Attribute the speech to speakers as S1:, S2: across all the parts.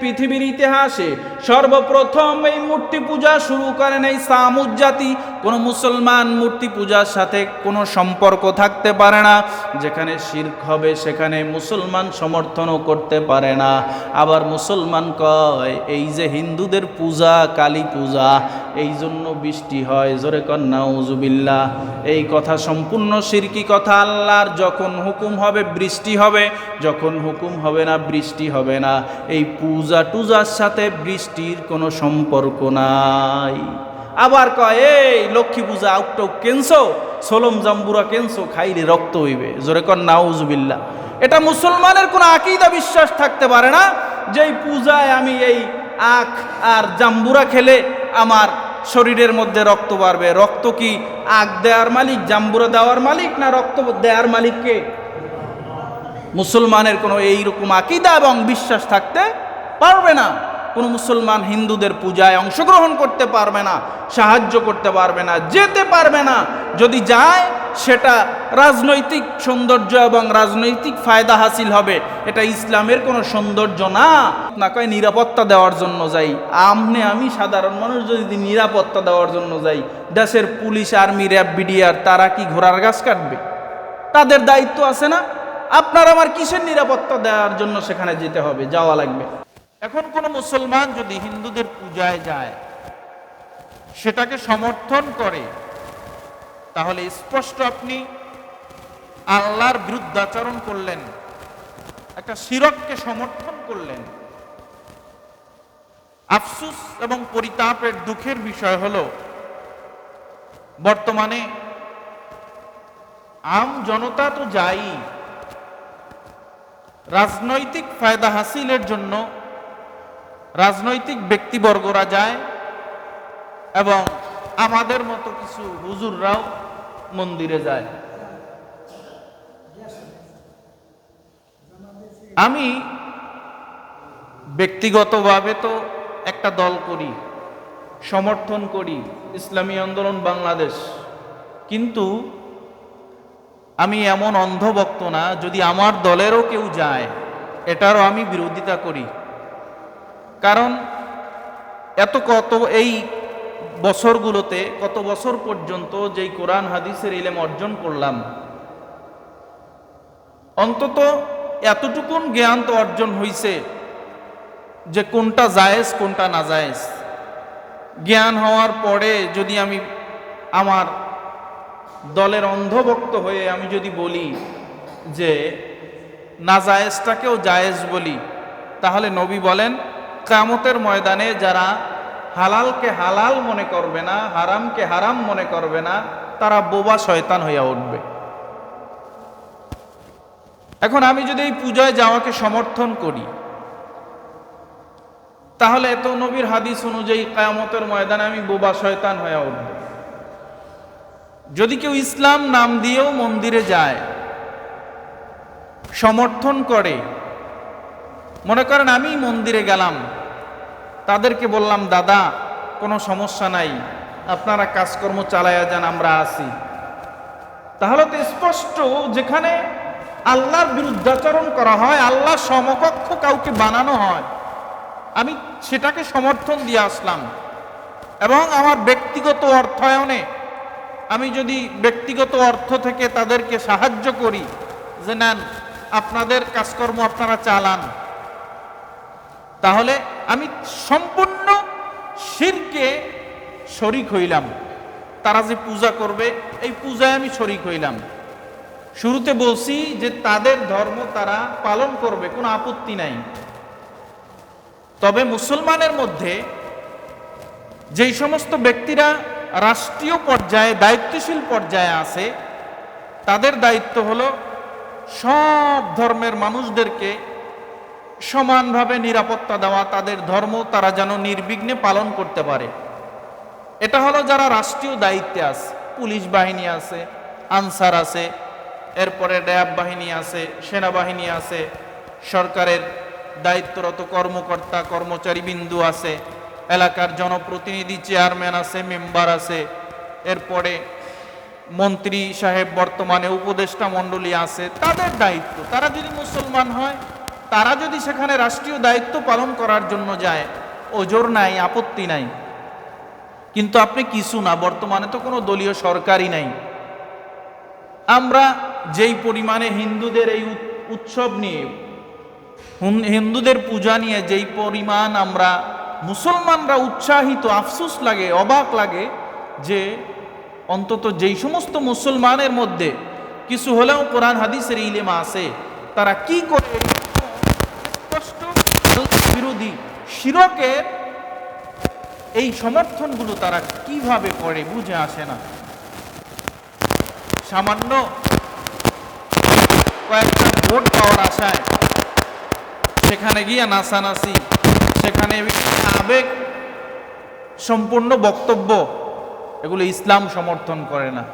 S1: পৃথিবীর ইতিহাসে সর্বপ্রথম এই মূর্তি পূজা শুরু করেন এই সামুদ জাতি। কোনো মুসলমান মূর্তি পূজার সাথে কোনো সম্পর্ক থাকতে পারে না। যেখানে শির্ক হবে, সেখানে মুসলমান সমর্থনও করতে পারে না। আবার মুসলমান কয়, এই যে হিন্দুদের পূজা, কালী পূজা, এই জন্য বৃষ্টি হয়, জোরে কন্যা উজুবিল্লা এই কথা সম্পূর্ণ শিরকি কথা। আল্লাহর যখন হুকুম হবে, বৃষ্টি হবে। যখন হুকুম হবে না, বৃষ্টি হবে না। এই পূজা টুজার সাথে বৃষ্টির কোনো সম্পর্ক নাই। আবার কয়, এই লক্ষ্মী পূজা আউটটাও কেনছো? সোলম জাম্বুরা কেনছো? খাইলে রক্ত হইবে। জোরে কর নাউজুবিল্লা এটা মুসলমানের কোনো আকিদা বিশ্বাস থাকতে পারে না যে পূজায় আমি এই আখ আর জাম্বুরা খেলে আমার শরীরের মধ্যে রক্ত বাড়বে। রক্ত কি আখ দেওয়ার মালিক, জাম্বুরা দেওয়ার মালিক, না রক্ত দেওয়ার মালিককে? মুসলমানের কোনো এইরকম আকিদা এবং বিশ্বাস থাকতে পারবে না। কোনো মুসলমান হিন্দুদের পূজায় অংশগ্রহণ করতে পারবে না, সাহায্য করতে পারবে না, যেতে পারবে না। যদি যায়, সেটা রাজনৈতিক সৌন্দর্য এবং রাজনৈতিক ফায়দা হাসিল হবে। এটা ইসলামের কোনো সৌন্দর্য না। না কয় নিরাপত্তা দেওয়ার জন্য যাই। আমনে আমি সাধারণ মানুষ যদি নিরাপত্তা দেওয়ার জন্য যাই। দেশের পুলিশ, আর্মি, র্যাব, বিডিআর, তারা কি ঘোড়ার গাছ কাটবে? তাদের দায়িত্ব আছে না? আপনার আমার কিসের নিরাপত্তা দেওয়ার জন্য সেখানে যেতে হবে? যাওয়া লাগবে।
S2: এখন কোনো মুসলমান যদি হিন্দুদের পূজায় যায়, সেটাকে সমর্থন করে, তাহলে স্পষ্ট আপনি আল্লাহর বিরুদ্ধাচরণ করলেন, একটা শিরককে সমর্থন করলেন। আফসুস এবং পরিতাপের দুঃখের বিষয় হলো, বর্তমানে আম জনতা তো যাই রাজনৈতিক ফায়দা হাসিলের জন্য রাজনৈতিক ব্যক্তিবর্গরা যায় এবং আমাদের মতো কিছু হুজুররাও মন্দিরে যায়। আমি ব্যক্তিগতভাবে তো একটা দল করি, সমর্থন করি, ইসলামী আন্দোলন বাংলাদেশ। কিন্তু আমি এমন অন্ধভক্ত না, যদি আমার দলেরও কেউ যায়, এটারও আমি বিরোধিতা করি। কারণ এত কত এই বছরগুলোতে, কত বছর পর্যন্ত যেই কোরআন, হাদিসের ইলেম অর্জন করলাম, অন্তত এতটুকুন জ্ঞান তো অর্জন হইছে যে কোনটা জায়েজ, কোনটা না জায়েজ। জ্ঞান হওয়ার পরে যদি আমি আমার দলের অন্ধভক্ত হয়ে আমি যদি বলি যে না জায়েজটাকেও জায়েজ বলি, তাহলে নবী বলেন কামতের ময়দানে যারা হালালকে হালাল মনে করবে না, হারামকে হারাম মনে করবে না, তারা বোবা শয়তান হইয়া উঠবে। এখন আমি যদি এই পূজায় যাওয়াকে সমর্থন করি, তাহলে এত নবীর হাদিস অনুযায়ী কায়ামতের ময়দানে আমি বোবা শয়তান হয়ে উঠব। যদি কেউ ইসলাম নাম দিয়েও মন্দিরে যায়, সমর্থন করে, মনে করেন আমি মন্দিরে গেলাম তাদেরকে বললাম, দাদা, কোনো সমস্যা নাই, আপনারা কাজকর্ম চালায়া যান, আমরা আসি তাহলে তো স্পষ্ট, যেখানে আল্লাহর বিরুদ্ধাচরণ করা হয় আল্লাহ সমকক্ষ কাউকে বানানো হয়, আমি সেটাকে সমর্থন দিয়ে আসলাম। এবং আমার ব্যক্তিগত অর্থায়নে, আমি যদি ব্যক্তিগত অর্থ থেকে তাদেরকে সাহায্য করি, যে, নেন, আপনাদের কাজকর্ম আপনারা চালান। তাহলে আমি সম্পূর্ণ শিরকে শরিক হইলাম। তারা যে পূজা করবে, এই পূজায় আমি শরিক হইলাম। শুরুতে বলছি যে তাদের ধর্ম তারা পালন করবে, কোনো আপত্তি নাই। তবে মুসলমানের মধ্যে যেই সমস্ত ব্যক্তিরা রাষ্ট্রীয় পর্যায়ে, দায়িত্বশীল পর্যায়ে আছে, তাদের দায়িত্ব হলো সব ধর্মের মানুষদেরকে সমানভাবে নিরাপত্তা দেওয়া, তাদের ধর্ম তারা যেন নির্বিঘ্নে পালন করতে পারে। এটা হলো যারা রাষ্ট্রীয় দায়িত্বে আছে, পুলিশ বাহিনী আছে, আনসার আছে, এরপরে র্যাব বাহিনী আছে, সেনাবাহিনী আছে, সরকারের দায়িত্বরত কর্মকর্তা কর্মচারী বিন্দু আছে, এলাকার জনপ্রতিনিধি, চেয়ারম্যান আছে, মেম্বার আছে, এরপরে মন্ত্রী সাহেব বর্তমানে উপদেষ্টা মণ্ডলী আছে, তাদের দায়িত্ব। তারা যদি মুসলমান হয় তারা যদি সেখানে রাষ্ট্রীয় দায়িত্ব পালন করার জন্য যায়, ওজোর নাই, আপত্তি নাই। কিন্তু আপনি কিছু না, বর্তমানে তো কোনো দলীয় সরকারই নাই। আমরা যেই পরিমাণে হিন্দুদের এই উৎসব নিয়ে হিন্দুদের পূজা নিয়ে যেই পরিমাণ আমরা মুসলমানরা উৎসাহিত, আফসোস লাগে, অবাক লাগে যে অন্তত যেই সমস্ত মুসলমানের মধ্যে কিছু হলেও কোরআন হাদিসের ইলেমা আছে, তারা কি করে স্পষ্ট। বিরোধী শিরকের এই সমর্থনগুলো তারা কীভাবে করে বুঝে আসে না? সামান্য কয়েকটা ভোট পাওয়ার আশায় সেখানে গিয়ে নাসানাসি সেখানে আবেগ সম্পূর্ণ বক্তব্য, এগুলো ইসলাম সমর্থন করে না।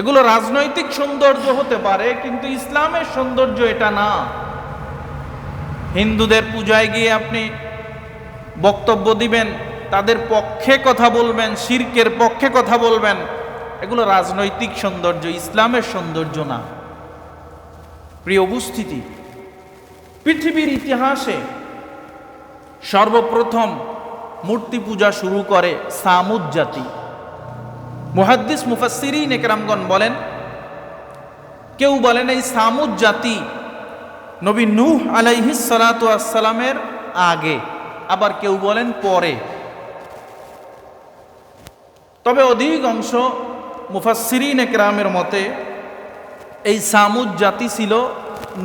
S2: এগুলো রাজনৈতিক সৌন্দর্য হতে পারে, কিন্তু ইসলামের সৌন্দর্য এটা না। হিন্দুদের পূজায় গিয়ে আপনি বক্তব্য দিবেন, তাদের পক্ষে কথা বলবেন, শির্কের পক্ষে কথা বলবেন, এগুলো রাজনৈতিক সৌন্দর্য, ইসলামের সৌন্দর্য না। প্রিয় উপস্থিতি, পৃথিবীর ইতিহাসে সর্বপ্রথম মূর্তি পূজা শুরু করে সামুদ জাতি। মুহাদ্দিস মুফাসসিরিন একরামগণ বলেন, কেউ বলেন এই সামুদ জাতি নবী নূহ আলাইহিস সালাতু আগে, আবার কেউ বলেন পরে। তবে অধিকাংশ মুফাসসিরিন একরামের মতে, এই সামুদ জাতি ছিল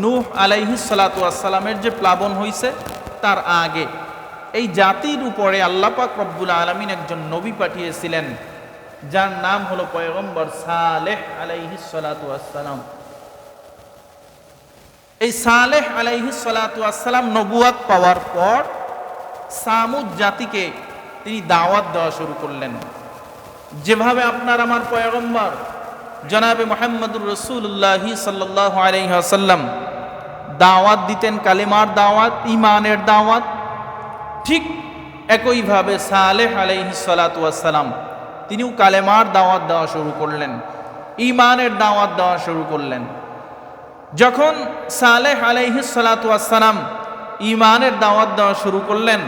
S2: নূহ আলাইহিস সালাতু যে প্লাবন হইছে, তার আগে। এই জাতির উপরে আল্লাপাক রব্বুল আলমিন একজন নবী পাঠিয়েছিলেন, যার নাম হলো পয়গম্বর সালেহ আলাইহিস সালাতু এই সালেহ আলাইহিস সালাতু আসসালাম নবুয়াত পাওয়ার পর সামুদ জাতিকে তিনি দাওয়াত দেওয়া শুরু করলেন। যেভাবে আপনার আমার পয়গম্বর জনাবে মোহাম্মদুর রসুল্লাহ সাল্লাহ আলহাসাল্লাম দাওয়াত দিতেন, কালেমার দাওয়াত ইমানের দাওয়াত, ঠিক একইভাবে সালেহ আলাইহি সালাতাম তিনিও কালেমার দাওয়াত দেওয়া শুরু করলেন ইমানের দাওয়াত দেওয়া শুরু করলেন। যখন সালেহ আলাইহি সালাতাম ইমানের দাওয়াত দেওয়া শুরু করলেন,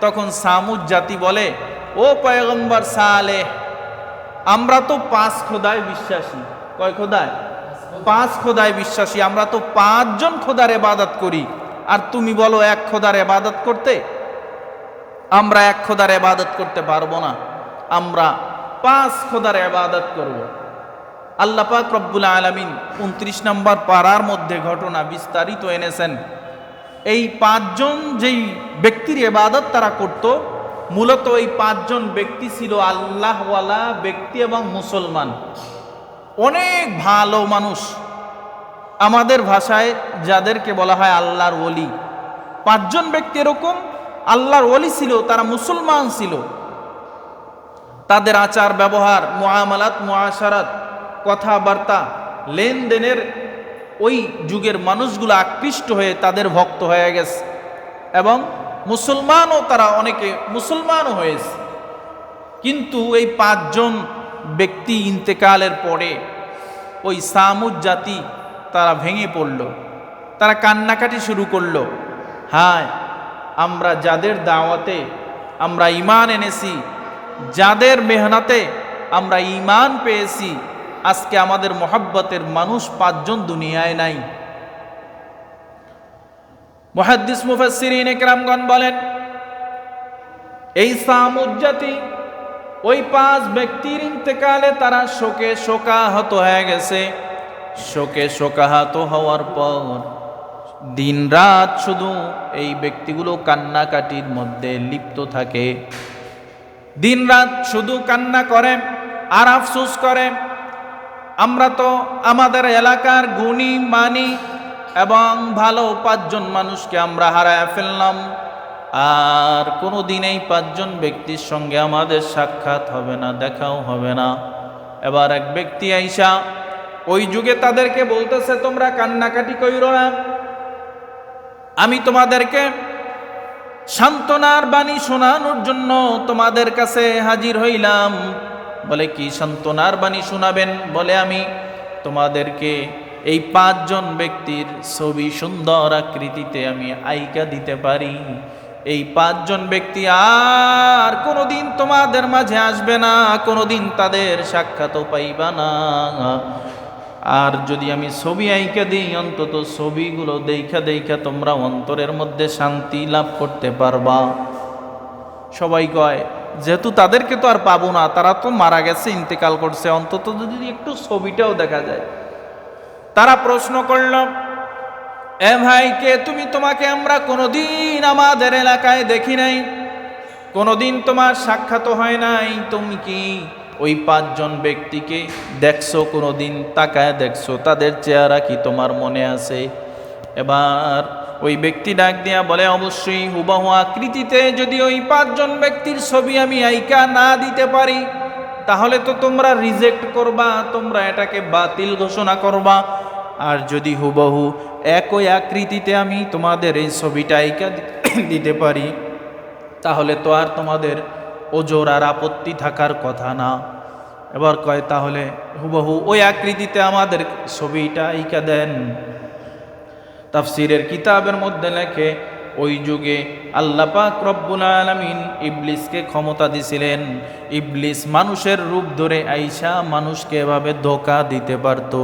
S2: তখন সামুদ জাতি বলে, ও পয়গম্বর সালেহ, আমরা তো পাঁচ খোদায় বিশ্বাসী। কয় খোদায়? পাঁচ খোদায় বিশ্বাসী। আমরা তো পাঁচজন খোদার এবাদত করি। আর তুমি বলো, এক খোদার এবাদত করতে? আমরা এক খোদার এবাদত করতে পারব না। আমরা পাঁচ খোদার এবাদত করব। আল্লাহ পাক রব্বুল আলমিন উনত্রিশ নম্বর পাড়ার মধ্যে ঘটনা বিস্তারিত এনেছেন। এই পাঁচজন যেই ব্যক্তির এবাদত তারা করত, মূলত এই পাঁচজন ব্যক্তি ছিল আল্লাহওয়ালা ব্যক্তি এবং মুসলমান। অনেক ভালো মানুষ। আমাদের ভাষায় যাদেরকে বলা হয় আল্লাহর ওলি। পাঁচজন ব্যক্তি এরকম, আল্লাহর ওলি ছিল, তারা মুসলমান ছিল। তাদের আচার ব্যবহার মোয়ামালাত মোয়াশারাত কথাবার্তা, লেনদেনের ওই যুগের মানুষগুলো আকৃষ্ট হয়ে তাদের ভক্ত হয়ে গেছে। এবং মুসলমানও তারা অনেকে মুসলমানও হয়েছে। কিন্তু এই পাঁচজন ব্যক্তি ইন্তেকালের পরে ওই সামুদ জাতি তারা ভেঙে পড়ল। তারা কান্নাকাটি শুরু করল। হ্যাঁ আমরা যাদের দাওয়াতে আমরা ইমান এনেছি, যাদের মেহনাতে আমরা ইমান পেয়েছি আজকে আমাদের মোহাব্বতের মানুষ পাঁচজন দুনিয়ায় নাই। মহাদ্দিস মুফাসসিরিন একরামগণ বলেন, এই সামুদ জাতি ওই পাঁচ ব্যক্তির ইন্তেকালে তারা শোকে শোকাহত হয়ে গেছে। শোকে শোকাহত হওয়ার পর দিন রাত শুধু এই ব্যক্তিগুলো কান্নাকাটির মধ্যে লিপ্ত থাকে। দিন রাত শুধু কান্না করে, আর আফসোস করে আমরা তো আমাদের এলাকার গুণী, মানি এবং ভালো পাঁচজন মানুষকে আমরা হারায় ফেললাম। আর কোনো দিন এই পাঁচজন ব্যক্তির সঙ্গে আমাদের সাক্ষাৎ হবে না, দেখাও হবে না। এবার এক ব্যক্তি আইসা, ওই যুগে তাদেরকে বলতেছে তোমরা কান্নাকাটি কইরো না। আমি তোমাদেরকে সান্ত্বনার বাণী শোনানোর জন্য তোমাদের কাছে হাজির হইলাম। বলে, কি সান্ত্বনার বাণী শোনাবেন? বলে, আমি তোমাদেরকে
S1: এই পাঁচজন ব্যক্তির ছবি সুন্দর আকৃতিতে আমি আইকা দিতে পারি। এই পাঁচজন ব্যক্তি আর কোনোদিন তোমাদের মাঝে আসবে না, কোনোদিন তাদের সাক্ষাৎও পাইবা না। আর যদি আমি ছবি আইকা দিই, অন্তত ছবিগুলো দেখা দেখা তোমরা অন্তরের মধ্যে শান্তি লাভ করতে পারবা। সবাই কয়, যেহেতু তাদেরকে তো আর পাবো না, তারা তো মারা গেছে, ইন্তেকাল করছে, অন্তত যদি একটু ছবিটাও দেখা যায়। তারা প্রশ্ন করল, এ ভাই, কে তুমি? তোমাকে আমরা কোনোদিন আমাদের এলাকায় দেখি নাই। কোনোদিন তোমার সাক্ষাৎ হয় নাই। তুমি কি ওই পাঁচজন ব্যক্তিকে দেখছ? কোনোদিন তাকায় দেখছ? তাদের চেহারা কি তোমার মনে আছে? এবার ওই ব্যক্তি ডাক দিয়া বলে, অবশ্যই হুবাহু আকৃতিতে যদি ওই পাঁচজন ব্যক্তির ছবি আমি আইকা না দিতে পারি, তাহলে তো তোমরা রিজেক্ট করবা, তোমরা এটাকে বাতিল ঘোষণা করবা। আর যদি হুবহু একই আকৃতিতে আমি তোমাদের এই ছবিটা আইকা দিতে পারি, তাহলে তো আর তোমাদের ওজোর আর আপত্তি থাকার কথা না। এবার কয়, তাহলে হুবহু ওই আকৃতিতে আমাদের ছবিটা আইকা দেন। তাফসিরের কিতাবের মধ্যে লেখে, ওই যুগে আল্লাহ পাক রব্বুল আলামিন ইবলিসকে ক্ষমতা দিছিলেন। ইবলিস মানুষের রূপ ধরে আইসা মানুষকে এভাবে ধোকা দিতে পারত।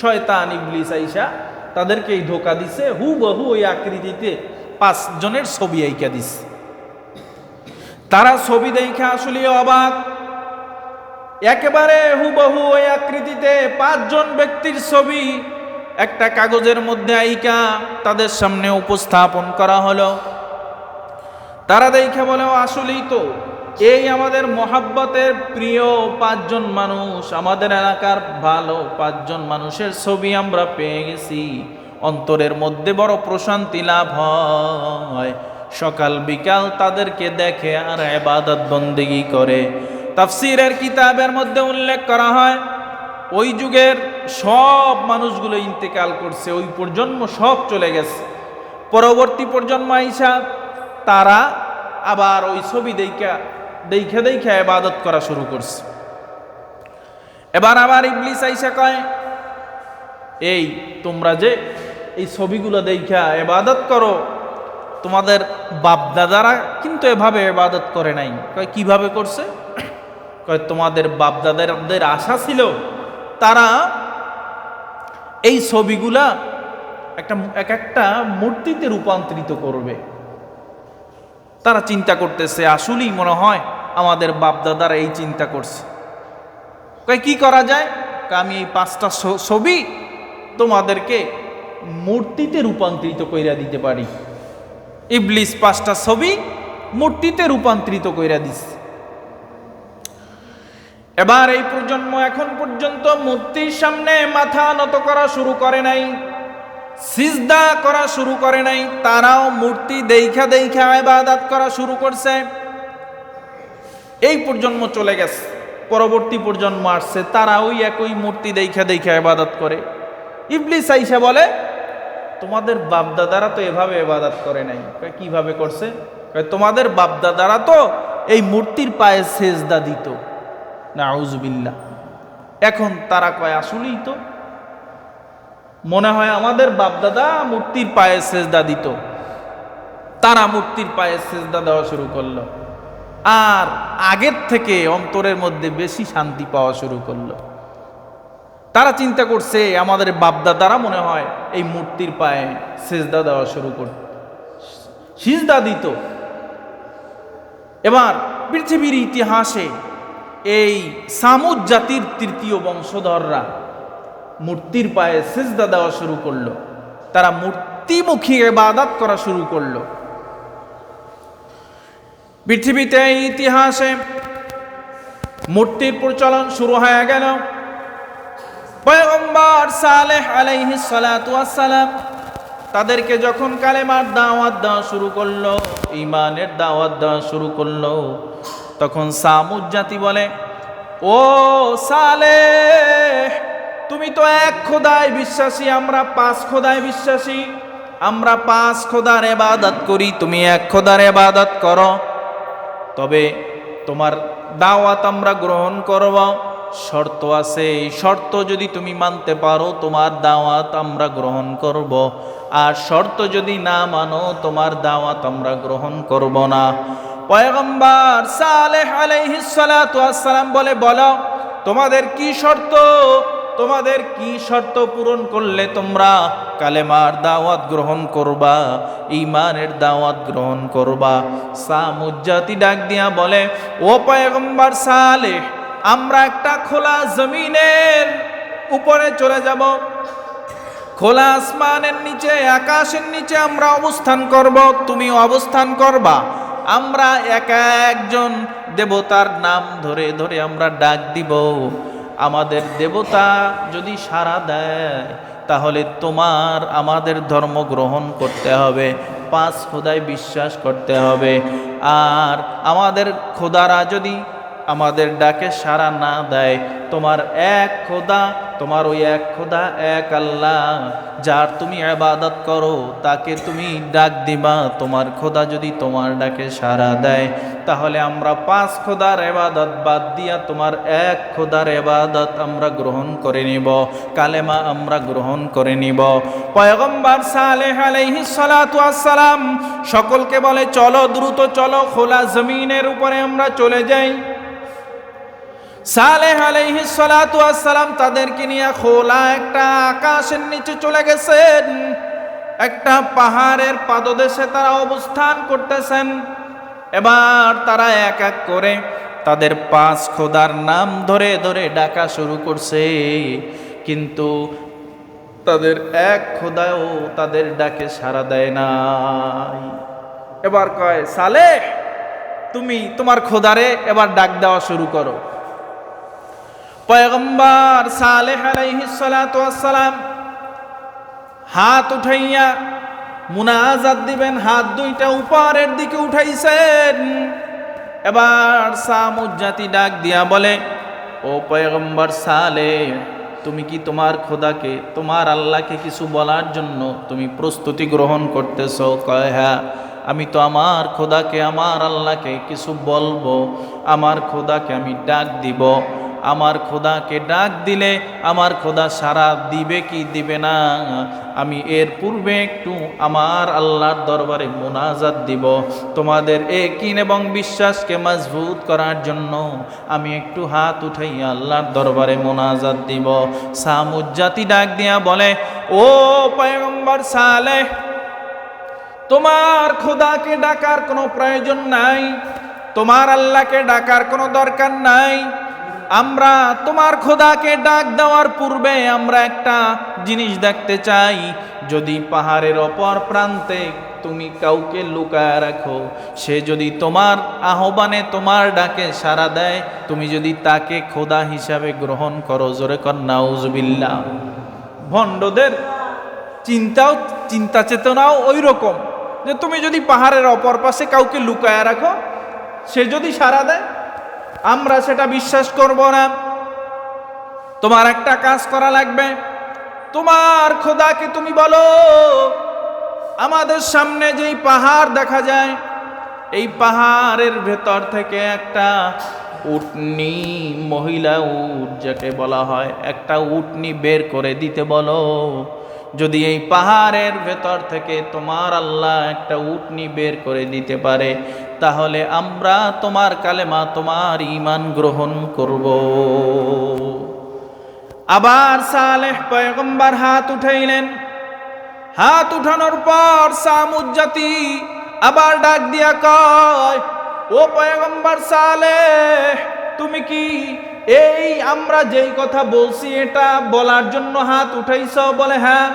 S1: শয়তান, ইবলিস আইসা তাদেরকে এই ধোকা দিছে হু বহু ওই আকৃতিতে পাঁচজনের ছবি আইকা দিছে তারা ছবি দেখে আসলে অবাক। একেবারে হুবহু ওই আকৃতিতে পাঁচজন ব্যক্তির ছবি একটা কাগজের মধ্যে আইকা তাদের সামনে উপস্থাপন করা হলো। তারা দেখে বলে আসলেই তো, এই আমাদের মহাব্বতের প্রিয় পাঁচজন মানুষ, আমাদের এলাকার ভালো পাঁচজন মানুষের ছবি আমরা পেয়ে গেছি। অন্তরের মধ্যে বড় প্রশান্তি লাভ হয়। সকাল বিকাল তাদেরকে দেখে আর এবাদত বন্দিগি করে। তাফসিরের কিতাবের মধ্যে উল্লেখ করা হয় ওই যুগের সব মানুষগুলো ইন্তেকাল করছে, ওই প্রজন্ম সব চলে গেছে। পরবর্তী প্রজন্ম আইসা তারা আবার ওই ছবি দেখা দেখে দেখে ইবাদত করা শুরু করছে। এবার আবার ইবলিস আইসা কয়, এই, তোমরা যে এই ছবিগুলো দেখা এবাদত করো, তোমাদের বাপদাদারা কিন্তু এভাবে এবাদত করে নাই। কয়, কীভাবে করছে? কয়, তোমাদের বাপদাদাদের আশা ছিল তারা এই ছবিগুলা একটা এক একটা মূর্তিতে রূপান্তরিত করবে। তারা চিন্তা করতেছে, আসলেই মনে হয় আমাদের বাপদাদারা এই চিন্তা করছে। কি করা যায়? আমি এই পাঁচটা ছবি তোমাদেরকে মূর্তিতে রূপান্তরিত কইরা দিতে পারি। ইবলিস পাঁচটা ছবি মূর্তিতে রূপান্তরিত কইরা দিছে এবার এই প্রজন্ম এখন পর্যন্ত মূর্তির সামনে মাথা নত করা শুরু করে নাই, সিজদা করা শুরু করে নাই, তারাও মূর্তি দেখা দেখা ইবাদত করা শুরু করছে। এই প্রজন্ম চলে গেছে, পরবর্তী প্রজন্ম আসছে তারা ওই একই মূর্তি দেখা দেখা ইবাদত করে। ইবলিস আইসা বলে, তোমাদের বাপদাদারা তো এভাবে ইবাদত করে নাই। কীভাবে করছে? তোমাদের বাপদাদারা তো এই মূর্তির পায়ে সেজদা দিত। নাউজুবিল্লা এখন তারা কয়, আসলেই তো। মনে হয় আমাদের বাপদাদা মূর্তির পায়ে সেজদা দিত। তারা মূর্তির পায়ে সেজদা দেওয়া শুরু করল। আর আগের থেকে অন্তরের মধ্যে বেশি শান্তি পাওয়া শুরু করল। তারা চিন্তা করছে, আমাদের বাপদাদারা মনে হয় এই মূর্তির পায়ে সেজদা দেওয়া শুরু করত সিজদা দিত। এবার পৃথিবীর ইতিহাসে এই সামুদ জাতির তৃতীয় বংশধররা মূর্তির পায়ে সেজদা দেওয়া শুরু করল। তারা মূর্তিমুখী ইবাদত করা শুরু করল। পৃথিবীতে ইতিহাসে মূর্তির প্রচলন শুরু হয়ে গেল। পয়গম্বর সালেহ আলাইহিস সালাতু ওয়াসসালাম তাদেরকে যখন কালেমার দাওয়াত দেওয়া শুরু করল ইমানের দাওয়াত দেওয়া শুরু করল তখন সামুদ জাতি বলে, ও সালে তুমি তো এক খোদায় বিশ্বাসী, আমরা পাঁচ খোদায় বিশ্বাসী। আমরা পাঁচ খোদার এবাদত করি, তুমি এক খোদার এবাদত করো। তবে তোমার দাওয়াত আমরা গ্রহণ করব। শর্ত আছে, এই শর্ত যদি তুমি মানতে পারো, তোমার দাওয়াত আমরা গ্রহণ করব। আর শর্ত যদি না মানো, তোমার দাওয়াত আমরা গ্রহণ করব না। পয়গম্বর সালেহ আসসালাম বলে, বলো, তোমাদের কি শর্ত? তোমাদের কি শর্ত পূরণ করলে তোমরা কালেমার দাওয়াত গ্রহণ করবা ইমানের দাওয়াত গ্রহণ করবা? সামুজাতি ডাক দিয়া বলে, ও পয়গম্বর সালেহ, আমরা একটা খোলা জমিনের উপরে চলে যাব। খোলা আসমানের নিচে, আকাশের নিচে আমরা অবস্থান করব। তুমি অবস্থান করবা। আমরা এক একজন দেবতার নাম ধরে ধরে আমরা ডাক দিব। আমাদের দেবতা যদি সারা দেয়, তাহলে তোমার আমাদের ধর্ম গ্রহণ করতে হবে, পাঁচ খোদায় বিশ্বাস করতে হবে। আর আমাদের খোদারা যদি আমাদের ডাকে সাড়া না দেয়। তোমার এক খোদা, তোমার ওই এক খোদা এক আল্লাহ, যার তুমি আবাদত করো, তাকে তুমি ডাক দিবা। তোমার খোদা যদি তোমার ডাকে সাড়া দেয়, তাহলে আমরা পাঁচ খোদার এবাদত বাদ দিয়া তোমার এক খোদার এবাদত আমরা গ্রহণ করে নিব। কালেমা আমরা গ্রহণ করে নিব। পয়গম্বর সালেহ আলাইহিস সালাতু আসসালাম সকলকে বলে, চলো দ্রুত চলো, খোলা জমিনের উপরে আমরা চলে যাই। সালেহ আলাইহিস সালাতু আসসালাম তাদেরকে নিয়ে খোলা একটা আকাশের নিচে চলে গেছেন। একটা পাহাড়ের পাদদেশে তারা অবস্থান করতেছেন। এবার তারা এক এক করে তাদের পাঁচ খোদার নাম ধরে ধরে ডাকা শুরু করছে। কিন্তু তাদের এক খোদাও তাদের ডাকে সাড়া দেয় নাই। এবার কয়, সালেহ, তুমি তোমার খোদারে এবার ডাক দেওয়া শুরু করো। পয়গম্বর সালেহ আলাইহিস সালাতু ওয়াসসালাম হাত উঠাইয়া মুনাজাত দিবেন, হাত দুইটা উপরের দিকে উঠাইছেন। এবার সামুজ্জাতি ডাক দিয়া বলে, ও পয়গম্বর সালে তুমি কি তোমার খোদাকে, তোমার আল্লাহকে কিছু বলার জন্য তুমি প্রস্তুতি গ্রহণ করতেছ? কয় হ্যাঁ আমি তো আমার খোদাকে, আমার আল্লাহকে কিছু বলব, আমার খোদাকে আমি ডাক দিব। আমার খোদাকে ডাক দিলে আমার খোদা সারা দিবে কি দিবে না? আমি এর পূর্বে একটু আমার আল্লাহর দরবারে মোনাজাত দিব। তোমাদের একিন এবং বিশ্বাসকে মজবুত করার জন্য আমি একটু হাত উঠাই আল্লাহর দরবারে মোনাজাত দিব। সামুজ্জাতি ডাক দিয়া বলে, ও পয়গম্বর সালেহ, তোমার খোদাকে ডাকার কোনো প্রয়োজন নাই। তোমার আল্লাহকে ডাকার কোনো দরকার নাই। আমরা তোমার খোদাকে ডাক দেওয়ার পূর্বে আমরা একটা জিনিস দেখতে চাই। যদি পাহাড়ের অপর প্রান্তে তুমি কাউকে লুকায় রাখো, সে যদি তোমার আহ্বানে তোমার ডাকে সাড়া দেয়, তুমি যদি তাকে খোদা হিসাবে গ্রহণ করো, জোরে কর নাউজবিল্লা ভণ্ডদের চিন্তাও, চিন্তা চেতনাও ওই রকম যে তুমি যদি পাহাড়ের অপর পাশে কাউকে লুকায় রাখো, সে যদি সাড়া দেয় আমরা সেটা বিশ্বাস করব না। তোমার একটা কাজ করা লাগবে। তোমার খোদাকে তুমি বলো, আমাদের সামনে যেই পাহাড় দেখা যায়, এই পাহাড়ের ভেতর থেকে একটা উটনি মহিলা উট যাকে বলা হয়, একটা উটনি বের করে দিতে বলো। যদি এই পাহাড়ের ভেতর থেকে তোমার আল্লাহ একটা উটনি বের করে দিতে পারে, তাহলে আমরা তোমার কালেমা, তোমার ইমান গ্রহণ করব। আবার সালেহ পয়গম্বর হাত উঠাইলেন। হাত উঠানোর পর সামুজ্জাতি আবার ডাক দিয়া কয়, ও পয়গম্বর সালেহ, তুমি কি এই আমরা যেই কথা বলছি, এটা বলার জন্য হাত উঠাইছ? বলে হ্যাঁ।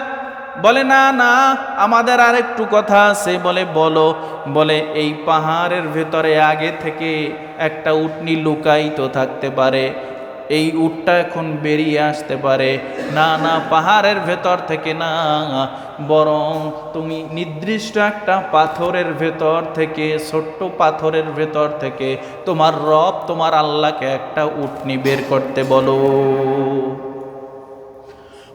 S1: বলে না না, আমাদের আর একটু কথা আছে। বলে, বলো। বলে, এই পাহাড়ের ভেতরে আগে থেকে একটা উটনি লুকায়িত থাকতে পারে। এই উটটা এখন বেরিয়ে আসতে পারে। না না, পাহাড়ের ভেতর থেকে না, বরং তুমি নির্দিষ্ট একটা পাথরের ভেতর থেকে, ছোট্ট পাথরের ভেতর থেকে তোমার রব, তোমার আল্লাহকে একটা উটনি বের করতে বলো।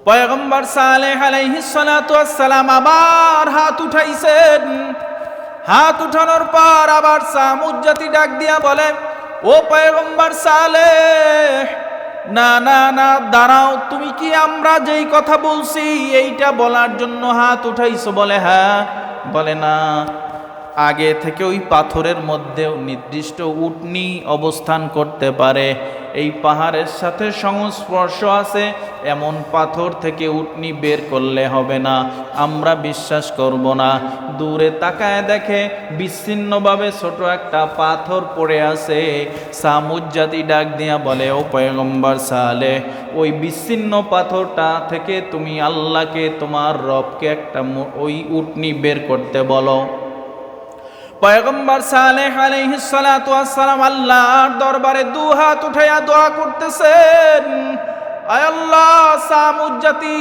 S1: পয়গম্বর সালেহ আলাইহিস সালাতু ওয়াসসালাম আবার হাত উঠাইছেন। হাত উঠানোর পর আবার সামুজ্জাতি ডাক দিয়া বলে, ও পয়গম্বর সালেহ না না না, দাঁড়াও, তুমি কি আমরা যেই কথা বলছি, এইটা বলার জন্য হাত উঠাইছো? বলে হ্যাঁ। বলে, না। আগে থেকে ওই পাথরের মধ্যেও নির্দিষ্ট উটনি অবস্থান করতে পারে। এই পাহাড়ের সাথে সংস্পর্শ আছে, এমন পাথর থেকে উটনি বের করলে হবে না, আমরা বিশ্বাস করব না। দূরে তাকায় দেখে বিচ্ছিন্নভাবে ছোট একটা পাথর পড়ে আছে। সামুজ্জাতি ডাক দিয়া বলে, ও পয়গম্বর সালে, ওই বিচ্ছিন্ন পাথরটা থেকে তুমি আল্লাহকে, তোমার রবকে একটা ওই উটনি বের করতে বলো। পয়গম্বর সালেহ আলাইহিস সালাতু আসসালাম সালাম আল্লাহর দরবারে দু হাত উঠাইয়া দোয়া করতেছেন আল্লাহ সামুজ্জাতি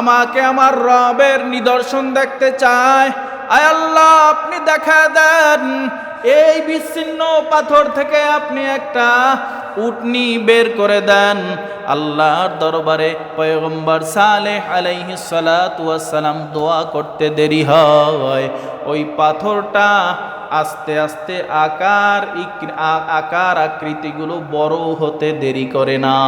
S1: আমাকে আমার রবের নিদর্শন দেখতে চায়। আয় আল্লাহ, আপনি দেখা দেন, এই বিচ্ছিন্ন পাথর থেকে আপনি একটা উটনি বের করে দেন। আল্লাহর দরবারে পয়গম্বর সালেহ আলাইহিস সালাতু সালাম দোয়া করতে দেরি হয়। ওই পাথরটা আস্তে আস্তে আকার আকার আকৃতিগুলো বড় হতে দেরি করে না।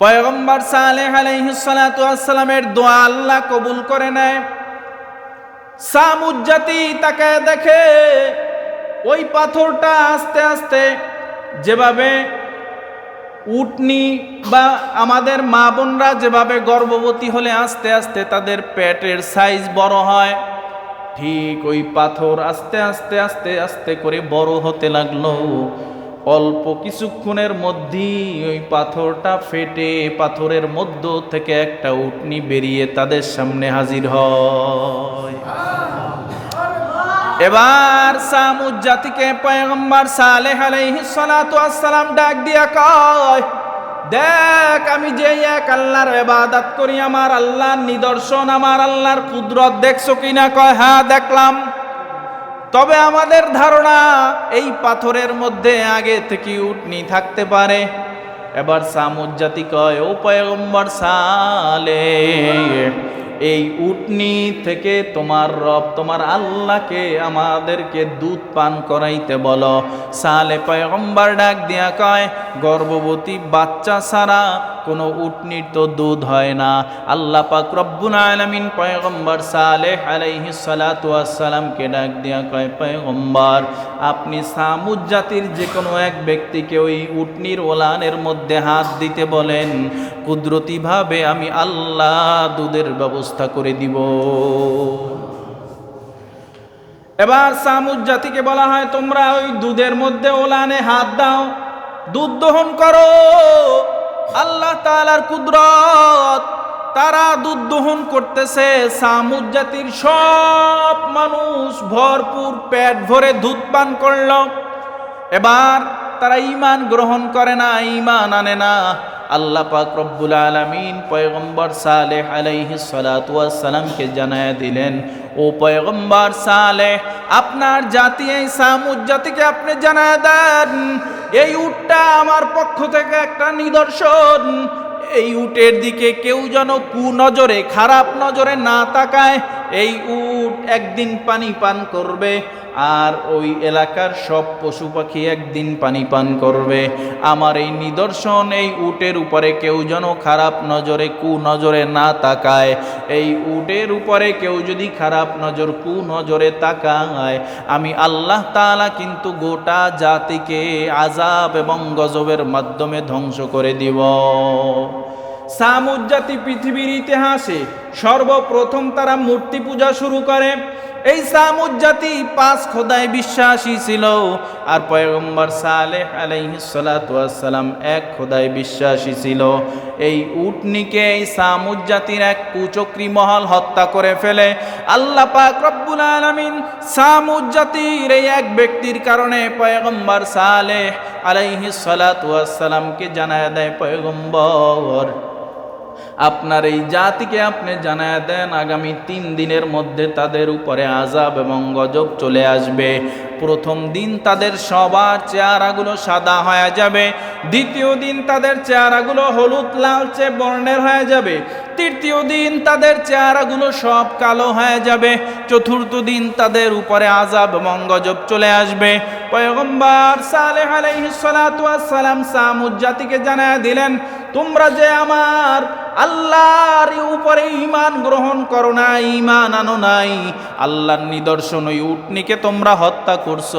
S1: পয়গম্বর সালেহ আলাইহিস সালাতু ওয়াস সালামের দোয়া আল্লাহ কবুল করে নেয়। সামুজ্জাতি তাকে দেখে ওই পাথরটা আস্তে আস্তে যেভাবে উটনি বা আমাদের মা বোনরা যেভাবে গর্ভবতী হলে আস্তে আস্তে তাদের পেটের সাইজ বড় হয়, ঠিক ওই পাথর আস্তে আস্তে আস্তে আস্তে করে বড় হতে লাগল। অল্প কিছুক্ষণের মধ্যেই ওই পাথরটা ফেটে পাথরের মধ্য থেকে একটা উটনি বেরিয়ে তাদের সামনে হাজির হয়। এবার সামুদ জাতিকে পয়গম্বর সালেহ আলাইহিস সালাতু আসসালাম ডাক দিয়া কয়, দেখ, আমি যে এক আল্লাহর ইবাদত করি, আমার আল্লাহর নিদর্শন, আমার আল্লাহর কুদরত দেখছ কিনা? কয় হ্যাঁ দেখলাম। তবে আমাদের ধারণা এই পাথরের মধ্যে আগে থেকে উটনি থাকতে পারে। এবার সামুদ জাতি কয়, ও পয়গম্বর সালে এই উটনি থেকে তোমার রব, তোমার আল্লাহকে আমাদেরকে দুধ পান করাইতে বলো। সালে পয়গম্বর ডাক দিয়া কয়, গর্ভবতী বাচ্চা ছাড়া কোনো উটনির তো দুধ হয় না। আল্লাহ পাক রব্বুল আলামিন পয়গম্বর সালেহ আলাইহিস সালাতু ওয়াসসালামকে ডাক দিয়া কয়, পয়গম্বর, আপনি সামুদ জাতির যে কোনো এক ব্যক্তিকে ওই উটনির ওলানের মধ্যে হাত দিতে বলেন। কুদরতিভাবে আমি আল্লাহ দুধের ব্যবস্থা করে দিব। এবার সামুদ জাতিকে বলা হয়, তোমরা ওই দুধের মধ্যে ওলানে হাত দাও। দুধ দহন করো। আল্লাহ তালার কুদরত, তারা দুধ দহন করতেছে, সামুদ জাতির সব মানুষ ভরপুর পেট ভরে দুধ পান করল। এবার তারা ইমান গ্রহণ করে না ইমান আনে না। আল্লাহ পাক রব্বুল আলামিন পয়গম্বর সালেহ আলাইহিস সালাতু ওয়াস সালামকে জানায় দিলেন, ও পয়গম্বর সালেহ, আপনার জাতি এই সামুদ জাতিকে আপনি জানায় দেন। এই উটটা আমার পক্ষ থেকে একটা নিদর্শন। এই উটের দিকে কেউ যেন কু নজরে খারাপ নজরে না তাকায়। এই উট একদিন পানি পান করবে, আর ওই এলাকার সব পশু পাখি একদিন পানি পান করবে। আমার এই নিদর্শন, এই উটের উপরে কেউ যেন খারাপ নজরে কু নজরে না তাকায়। এই উটের উপরে কেউ যদি খারাপ নজর, কু নজরে তাকায়। আমি আল্লাহ তালা কিন্তু গোটা জাতিকে আজাব এবং গজবের মাধ্যমে ধ্বংস করে দিব। সামুদ জাতি পৃথিবীর ইতিহাসে সর্বপ্রথম তারা মূর্তি পূজা শুরু করে। এই সামুদ জাতি পাঁচ খোদায় বিশ্বাসী ছিল। আর পয়গম্বর সালেহ আলাইহিসালাম এক খোদায় বিশ্বাসী ছিল। এই উটনিকে এই সামুদ জাতির এক কুচক্রী মহল হত্যা করে ফেলে। আল্লাহ পাক রব্বুল আলামিন সামুদ জাতির এই এক ব্যক্তির কারণে পয়গম্বর সালেহ আলাইহিসালামকে জানায় দেয়, পয়গম্বর আপনার এই জাতিকে আপনি জানায় দেন, আগামী তিন দিনের মধ্যে তাদের উপরে আজাব এবং গজব চলে আসবে। প্রথম দিন তাদের সবার চেহারাগুলো সাদা হয়ে যাবে, দ্বিতীয় দিন তাদের চেহারাগুলো হলুদ, লালচে বর্ণের হয়ে যাবে, তৃতীয় দিন তাদের চেহারাগুলো সব কালো হয়ে যাবে, চতুর্থ দিন তাদের উপরে আজাব এবং গজব চলে আসবে। পয়গম্বর সালেহ আলাইহিস সালাম সামুদ জাতিকে জানায় দিলেন, তোমরা যে আমার আল্লাহর উপরে ঈমান গ্রহণ করো না, ঈমান আনো নাই। আল্লাহর নিদর্শন ওই উটনিকে তোমরা হত্যা করছ।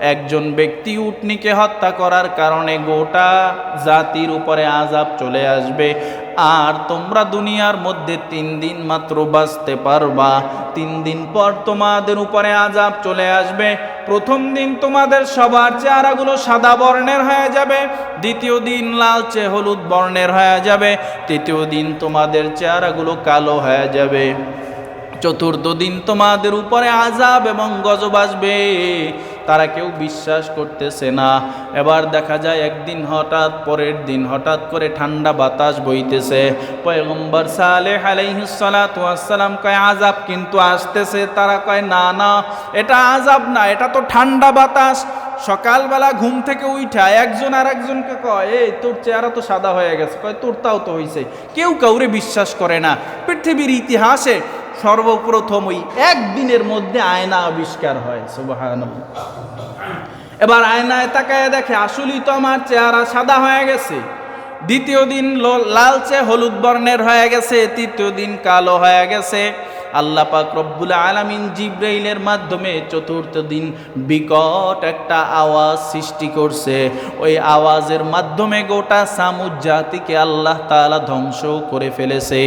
S1: একজন ব্যক্তি উটনিকে হত্যা করার কারণে গোটা জাতির উপরে আজাব চলে আসবে। আর তোমরা দুনিয়ার মধ্যে তিন দিন মাত্র বাঁচতে পারবা। তিন দিন পর তোমাদের উপরে আজাব চলে আসবে। প্রথম দিন তোমাদের সবার চেহারাগুলো সাদা বর্ণের হয়ে যাবে, দ্বিতীয় দিন লালচে হলুদ বর্ণের হয়ে যাবে, তৃতীয় দিন তোমাদের চেহারাগুলো কালো হয়ে যাবে। চতুর্থ দিন তোমাদের উপরে আজাব এবং গজব আসবে। তারা কেউ বিশ্বাস করতেছে না। এবার দেখা যায় একদিন হঠাৎ পরের দিন হঠাৎ করে ঠান্ডা বাতাস বইতেছে। পয়গম্বর সালেহ আলাইহিসালাম কয় আজাব কিন্তু আসতেছে। তারা কয়, না না, এটা আজাব না, এটা তো ঠান্ডা বাতাস। সকালবেলা ঘুম থেকে উঠা একজন আর একজনকে কয়, এই, তোর চেহারা তো সাদা হয়ে গেছে। কয়, তোর তাও তো হয়েছে কেউ কাউরে বিশ্বাস করে না। পৃথিবীর ইতিহাসে সর্বপ্রথম ওই একদিনের মধ্যে আয়না আবিষ্কার হয় সুবাহান এবার আয়নায় তাকায় দেখে আসলেই তো আমার চেহারা সাদা হয়ে গেছে। দ্বিতীয় দিন লালচে হলুদ বর্ণের হয়ে গেছে, তৃতীয় দিন কালো হয়ে গেছে। আল্লাহ পাক রব্বুল আলামিন জিব্রাইলের মাধ্যমে চতুর্থ দিন বিকট একটা আওয়াজ সৃষ্টি করছে। ওই আওয়াজের মাধ্যমে গোটা সামুদ জাতিকে আল্লাহ তাআলা ধ্বংস করে ফেলেছে।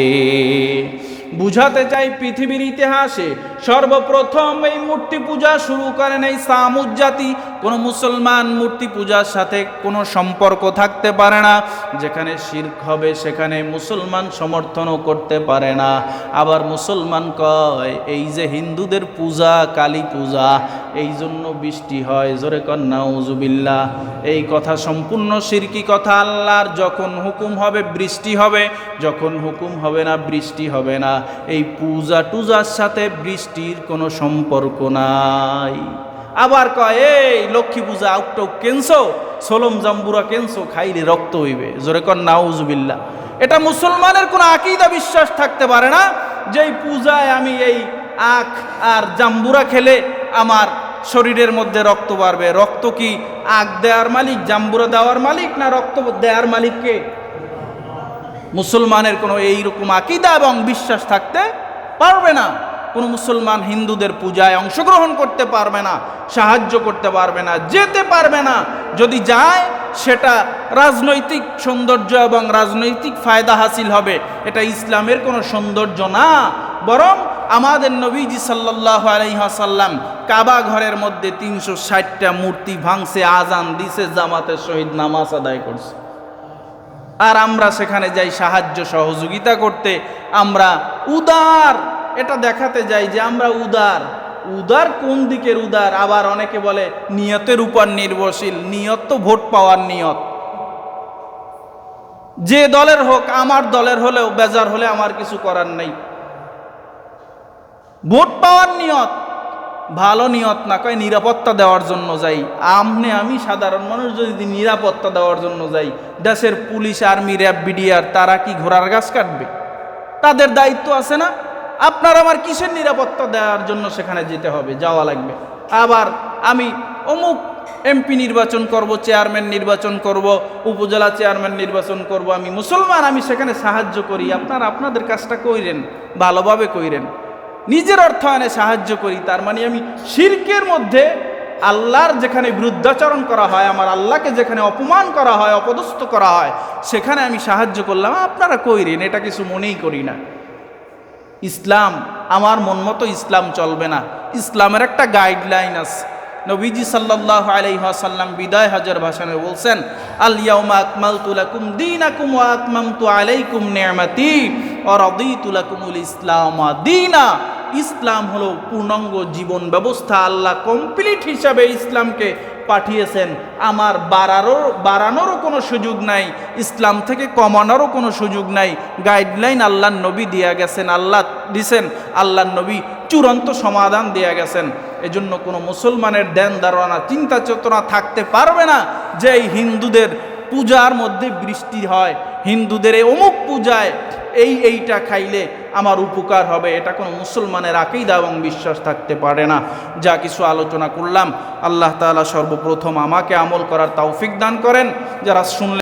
S1: বুঝাতে চাই পৃথিবীর ইতিহাসে। সর্বপ্রথম এই মূর্তি পূজা শুরু করেন এই সামুদ জাতি। কোনো মুসলমান মূর্তি পূজার সাথে কোনো সম্পর্ক থাকতে পারে না। যেখানে শির্ক হবে, সেখানে মুসলমান সমর্থনও করতে পারে না। আবার মুসলমান কয়, এই যে হিন্দুদের পূজা, কালী পূজা, এই জন্য বৃষ্টি হয়, জোরে কন্যা উজুবিল্লা এই কথা সম্পূর্ণ শিরকি কথা। আল্লাহর যখন হুকুম হবে, বৃষ্টি হবে। যখন হুকুম হবে না, বৃষ্টি হবে না। এই পূজা টুজার সাথে বৃষ্টির কোনো সম্পর্ক নাই। আবার কয়, এই লক্ষ্মী পূজা আউটটাও কেনছো? সোলম জাম্বুরা কেনছো? খাইলে রক্ত হইবে। জোরে কর নাউজুবিল্লা এটা মুসলমানের কোনো আকিদা বিশ্বাস থাকতে পারে না যে এই পূজায় আমি এই আখ আর জাম্বুরা খেলে আমার শরীরের মধ্যে রক্ত বাড়বে। রক্ত কি আখ দেওয়ার মালিক, জাম্বুরা দেওয়ার মালিক, না রক্ত দেওয়ার মালিককে মুসলমানের কোনো এইরকম আকিদা এবং বিশ্বাস থাকতে পারবে না। কোনো মুসলমান হিন্দুদের পূজায় অংশগ্রহণ করতে পারবে না, সাহায্য করতে পারবে না, যেতে পারবে না। যদি যায়, সেটা রাজনৈতিক সৌন্দর্য এবং রাজনৈতিক ফায়দা হাসিল হবে। এটা ইসলামের কোনো সৌন্দর্য না। বরং আমাদের নবীজি সাল্লাহ আলহাসাল্লাম কাবা ঘরের মধ্যে তিনশো ষাটটা মূর্তি ভাঙছে, আজান দিছে, জামাতের শহীদ নামাজ আদায় করছে। আর আমরা সেখানে যাই সাহায্য সহযোগিতা করতে। আমরা উদার। এটা দেখাতে যাই যে আমরা উদার। উদার কোন দিকের উদার? আবার অনেকে বলে নিয়তের উপর নির্ভরশীল। নিয়ত তো ভোট পাওয়ার নিয়ত। যে দলের হোক, আমার দলের হলেও, বেজার হলে আমার কিছু করার নেই। ভোট পাওয়ার নিয়ত। ভালো নিয়ত না কয় নিরাপত্তা দেওয়ার জন্য যাই। আমনে আমি সাধারণ মানুষ যদি নিরাপত্তা দেওয়ার জন্য যাই। দেশের পুলিশ, আর্মি, র্যাব, বিডিআর, তারা কি ঘোড়ার গাছ কাটবে? তাদের দায়িত্ব আছে না? আপনার আমার কিসের নিরাপত্তা দেওয়ার জন্য সেখানে যেতে হবে? যাওয়া লাগবে। আবার আমি অমুক এমপি নির্বাচন করব, চেয়ারম্যান নির্বাচন করব, উপজেলা চেয়ারম্যান নির্বাচন করব, আমি মুসলমান, আমি সেখানে সাহায্য করি। আপনার আপনাদের কাজটা কইরেন, ভালোভাবে কইরেন। নিজের অর্থায়নে সাহায্য করি, তার মানে আমি শির্কের মধ্যে আল্লাহর যেখানে বিরুদ্ধাচরণ করা হয়, আমার আল্লাহকে যেখানে অপমান করা হয়, অপদস্থ করা হয়, সেখানে আমি সাহায্য করলাম। আপনারা কইরেন এটা কিছু মনেই করি না। ইসলাম, আমার মন মতো ইসলাম চলবে না। ইসলামের একটা গাইডলাইন আছে। নবীজি সাল্লাল্লাহু আলাইহি ওয়াসাল্লাম বিদায় হজের ভাষণে বলছেন, আল ইয়াউমা আকমালতু লাকুম দীনাকুম ওয়া আতমামতু আলাইকুম নি'মাতি ওয়া রাদিতু লাকুমুল ইসলাম দীনা। ইসলাম হলো পূর্ণাঙ্গ জীবন ব্যবস্থা। আল্লাহ কমপ্লিট হিসাবে ইসলামকে পাঠিয়েছেন। আমার বাড়ারও বাড়ানোরও কোনো সুযোগ নাই, ইসলাম থেকে কমানোরও কোনো সুযোগ নাই। গাইডলাইন আল্লাহ নবী দিয়া গেছেন, আল্লাহ দিছেন আল্লাহ নবী চূড়ান্ত সমাধান দেয়া গেছেন। এজন্য কোনো মুসলমানের দেন ধারণা, চিন্তা চেতনা থাকতে পারবে না যে এই হিন্দুদের পূজার মধ্যে বৃষ্টি হয়। হিন্দুদের এই অমুক পূজায় এই এইটা খাইলে আমার উপকার হবে। এটা কোনো মুসলমানের আকিদা এবং বিশ্বাস থাকতে পারে না। যা কিছু আলোচনা করলাম, আল্লাহ তালা সর্বপ্রথম আমাকে আমল করার তৌফিক দান করেন। যারা শুনলেন